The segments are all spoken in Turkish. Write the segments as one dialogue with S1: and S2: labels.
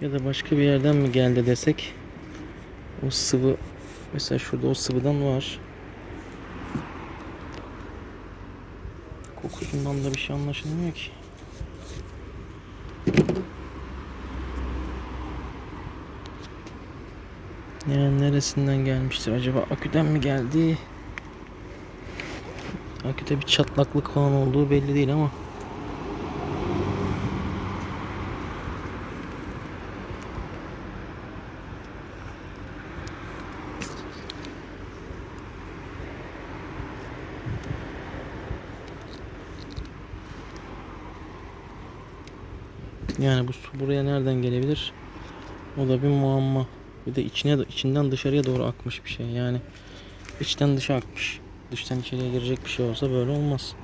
S1: Ya da başka bir yerden mi geldi desek. O sıvı mesela şurada o sıvıdan var. Kokusundan da bir şey anlaşılmıyor ki. Yani neresinden gelmiştir acaba? Aküden mi geldi? Aküde bir çatlaklık falan olduğu belli değil ama. Yani bu su buraya nereden gelebilir? O da bir muamma. Bir de içine içinden dışarıya doğru akmış bir şey. Yani içten dışa akmış. Dıştan içeriye girecek bir şey olsa böyle olmaz.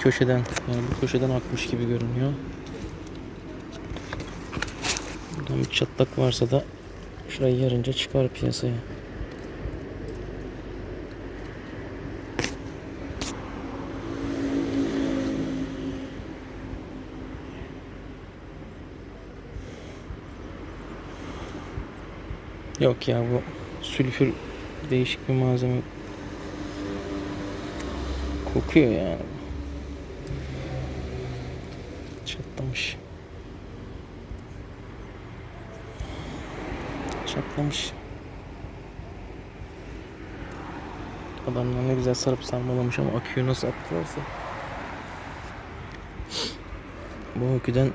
S1: Köşeden yani bu köşeden akmış gibi görünüyor. Buradan bir çatlak varsa da şurayı yarınca çıkar piyasaya. Yok ya bu sülfür değişik bir malzeme. Kokuyor yani. Çatlamış. Çatlamış. Adamlar ne güzel sarıp sarmalamış ama aküyü nasıl attılarsa. Bu aküden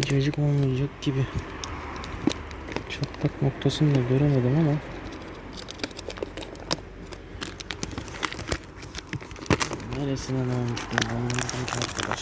S1: cacık olmayacak gibi. Çatlak noktasını da göremedim ama Neresinden olmuş ki arkadaş.